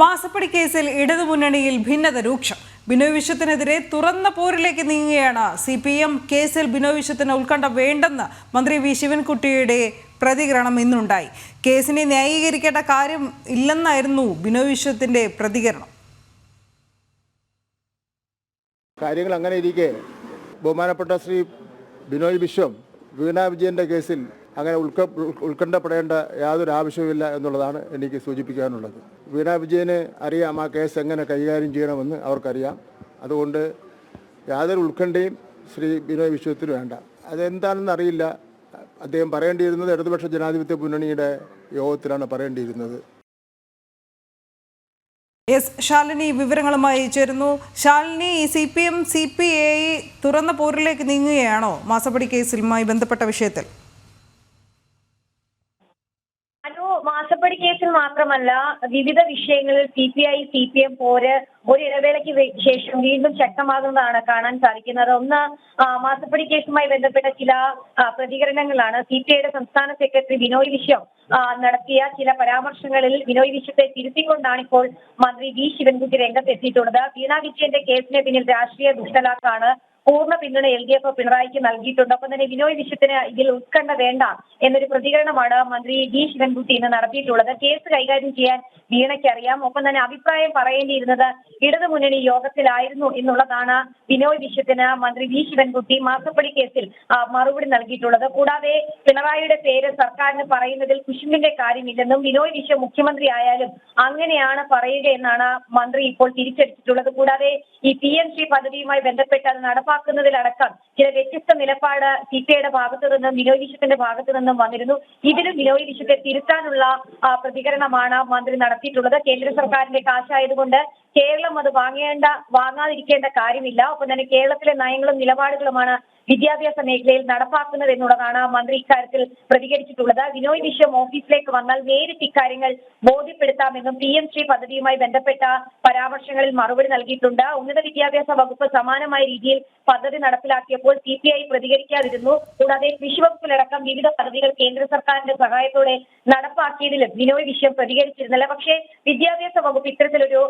മാസപ്പടി കേസിൽ ഇടതുമുന്നണിയിൽ ഭിന്നത രൂക്ഷം. ബിനോയ് വിശ്വത്തിനെതിരെ തുറന്ന പോരിലേക്ക് നീങ്ങുകയാണ് സി പി എം കേസിൽ ബിനോയ് വിശ്വത്തിന് ഉത്കണ്ഠ വേണ്ടെന്ന് മന്ത്രി വി. ശിവൻകുട്ടിയുടെ പ്രതികരണം ഇന്നുണ്ടായി. കേസിനെ ന്യായീകരിക്കേണ്ട കാര്യം ഇല്ലെന്നായിരുന്നു ബിനോയ് വിശ്വത്തിന്റെ പ്രതികരണം. കാര്യങ്ങൾ അങ്ങനെ ഇരിക്കെ ബഹുമാനപ്പെട്ട ശ്രീ ബിനോയ് വിശ്വം വീണ വിജയന്റെ കേസിൽ അങ്ങനെ ഉൾക്ക ഉത്കണ്ഠപ്പെടേണ്ട യാതൊരു ആവശ്യവുമില്ല എന്നുള്ളതാണ് എനിക്ക് സൂചിപ്പിക്കാനുള്ളത്. വീണ വിജയന് അറിയാം ആ കേസ് എങ്ങനെ കൈകാര്യം ചെയ്യണമെന്ന് അവർക്കറിയാം. അതുകൊണ്ട് യാതൊരു ഉത്കണ്ഠയും ശ്രീ ബിനോയ് വിശ്വത്തിന് വേണ്ട. അതെന്താണെന്ന് അറിയില്ല. അദ്ദേഹം പറയേണ്ടിയിരുന്നത് ഇടതുപക്ഷ ജനാധിപത്യ മുന്നണിയുടെ യോഗത്തിലാണ് പറയേണ്ടിയിരുന്നത്. എസ് ശാലിനി വിവരങ്ങളുമായി ചേരുന്നു. Shalini C P M C P I തുറന്ന പോരിലേക്ക് നീങ്ങുകയാണോ? മാസപ്പടി കേസിലുമായി ബന്ധപ്പെട്ട വിഷയത്തിൽ. മാസപ്പടി കേസിൽ മാത്രമല്ല വിവിധ വിഷയങ്ങളിൽ C P I C P M പോര് ഒരു ഇടവേളയ്ക്ക് ശേഷം വീണ്ടും ശക്തമാകുന്നതാണ് കാണാൻ സാധിക്കുന്നത്. ഒന്ന് മാസപ്പടി കേസുമായി ബന്ധപ്പെട്ട ചില പ്രതികരണങ്ങളാണ് സി പി ഐയുടെ സംസ്ഥാന സെക്രട്ടറി വിനോയ് വിശ്വം നടത്തിയ ചില പരാമർശങ്ങളിൽ ബിനോയ് വിശ്വത്തെ തിരുത്തിക്കൊണ്ടാണ് ഇപ്പോൾ മന്ത്രി വി. ശിവൻകുട്ടി രംഗത്തെത്തിയിട്ടുള്ളത്. വീണ വിജയന്റെ കേസിന് പിന്നിൽ രാഷ്ട്രീയ ദുഷ്ടലാക്കാണ് പൂർണ പിന്തുണ എൽ ഡി എഫ് പിണറായിക്ക് നൽകിയിട്ടുണ്ട്. ഒപ്പം തന്നെ വിനോയ് വിശ്വത്തിന് ഇതിൽ ഉത്കണ്ഠ വേണ്ട എന്നൊരു പ്രതികരണമാണ് മന്ത്രി ഡി ശിവൻകുട്ടി ഇന്ന് നടത്തിയിട്ടുള്ളത്. കേസ് കൈകാര്യം ചെയ്യാൻ വീണയ്ക്കറിയാം ഒപ്പം തന്നെ അഭിപ്രായം പറയേണ്ടിയിരുന്നത് ഇടതുമുന്നണി യോഗത്തിലായിരുന്നു എന്നുള്ളതാണ് വിനോയ് വിശ്വത്തിന് മന്ത്രി വി ശിവൻകുട്ടി മാസപ്പടി കേസിൽ മറുപടി നൽകിയിട്ടുള്ളത്. കൂടാതെ പിണറായിയുടെ പേര് സർക്കാരിന് പറയുന്നതിൽ കുശുമ്പിന്റെ കാര്യമില്ലെന്നും വിനോയ് വിശ്വം മുഖ്യമന്ത്രി ആയാലും അങ്ങനെയാണ് പറയുക എന്നാണ് മന്ത്രി ഇപ്പോൾ തിരിച്ചടിച്ചിട്ടുള്ളത്. കൂടാതെ ഈ പി എം ശ്രീ പദ്ധതിയുമായി ബന്ധപ്പെട്ട് അത് നടപ്പാക്കുന്നതിലടക്കം ചില വ്യത്യസ്ത നിലപാട് സി പി ഐയുടെ ഭാഗത്തു നിന്നും ബിനോയ് വിശ്വത്തിന്റെ ഭാഗത്തു നിന്നും വന്നിരുന്നു. ഇതിലും ബിനോയ് വിശ്വത്തെ തിരുത്താനുള്ള പ്രതികരണമാണ് മന്ത്രി നടത്തിയിട്ടുള്ളത്. കേന്ദ്ര സർക്കാരിന്റെ കാശായതുകൊണ്ട് കേരളം അത് വാങ്ങേണ്ട വാങ്ങാതിരിക്കേണ്ട കാര്യമില്ല. ഒപ്പം തന്നെ കേരളത്തിലെ നയങ്ങളും നിലപാടുകളുമാണ് വിദ്യാഭ്യാസ മേഖലയിൽ നടപ്പാക്കുന്നത് എന്നുള്ളതാണ് മന്ത്രി ഇക്കാര്യത്തിൽ പ്രതികരിച്ചിട്ടുള്ളത്. വിനോയ് വിശ്വം ഓഫീസിലേക്ക് വന്നാൽ നേരിട്ട് ഇക്കാര്യങ്ങൾ ബോധ്യപ്പെടുത്താമെന്നും പി എം ശ്രീ പദ്ധതിയുമായി ബന്ധപ്പെട്ട പരാമർശങ്ങളിൽ മറുപടി നൽകിയിട്ടുണ്ട്. ഉന്നത വിദ്യാഭ്യാസ വകുപ്പ് സമാനമായ രീതിയിൽ പദ്ധതി നടപ്പിലാക്കിയപ്പോൾ സി പി ഐ പ്രതികരിക്കാതിരുന്നു. കൂടാതെ കൃഷി വകുപ്പിലടക്കം വിവിധ പദ്ധതികൾ കേന്ദ്ര സർക്കാരിന്റെ സഹായത്തോടെ നടപ്പാക്കിയതിലും വിനോയ് വിശ്വം പ്രതികരിച്ചിരുന്നില്ല. പക്ഷേ വിദ്യാഭ്യാസ വകുപ്പ് ഇത്തരത്തിലൊരു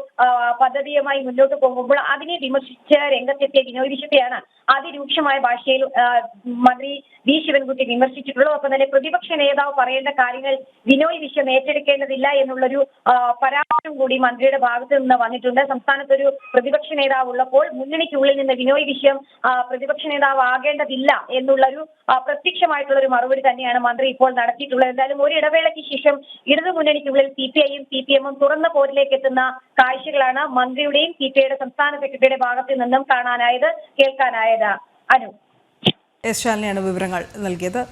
പദ്ധതിയുമായി മുന്നോട്ട് പോകുമ്പോൾ അതിനെ വിമർശിച്ച രംഗത്തെത്തിയ വിനോയ് വിശ്വത്തെയാണ് അതിരൂക്ഷമായ ഭാഷയിൽ മന്ത്രി വി. ശിവൻകുട്ടി വിമർശിച്ചിട്ടുള്ളത്. ഒപ്പം തന്നെ പ്രതിപക്ഷ നേതാവ് പറയേണ്ട കാര്യങ്ങൾ വിനോയ് വിശ്വം ഏറ്റെടുക്കേണ്ടതില്ല എന്നുള്ളൊരു പരാമർശം കൂടി മന്ത്രിയുടെ ഭാഗത്ത് നിന്ന് വന്നിട്ടുണ്ട്. സംസ്ഥാനത്തൊരു പ്രതിപക്ഷ നേതാവ് ഉള്ളപ്പോൾ മുന്നണിക്കുള്ളിൽ നിന്ന് വിനോയ് വിശ്വം പ്രതിപക്ഷ നേതാവ് ആകേണ്ടതില്ല എന്നുള്ളൊരു പ്രത്യക്ഷമായിട്ടുള്ള ഒരു മറുപടി തന്നെയാണ് മന്ത്രി ഇപ്പോൾ നടത്തിയിട്ടുള്ളത്. എന്തായാലും ഒരു ഇടവേളയ്ക്ക് ശേഷം ഇടതു മുന്നണിക്കുള്ളിൽ സി പി ഐയും സി പി എമ്മും തുറന്ന പോരിലേക്ക് എത്തുന്ന കാഴ്ചകളാണ് മന്ത്രിയുടെയും സിപിഐയുടെ സംസ്ഥാന സെക്രട്ടറിയുടെ ഭാഗത്തു നിന്നും കാണാനായത് കേൾക്കാനായത് അനു. ശാലിനിയാണ് വിവരങ്ങൾ നൽകിയത്.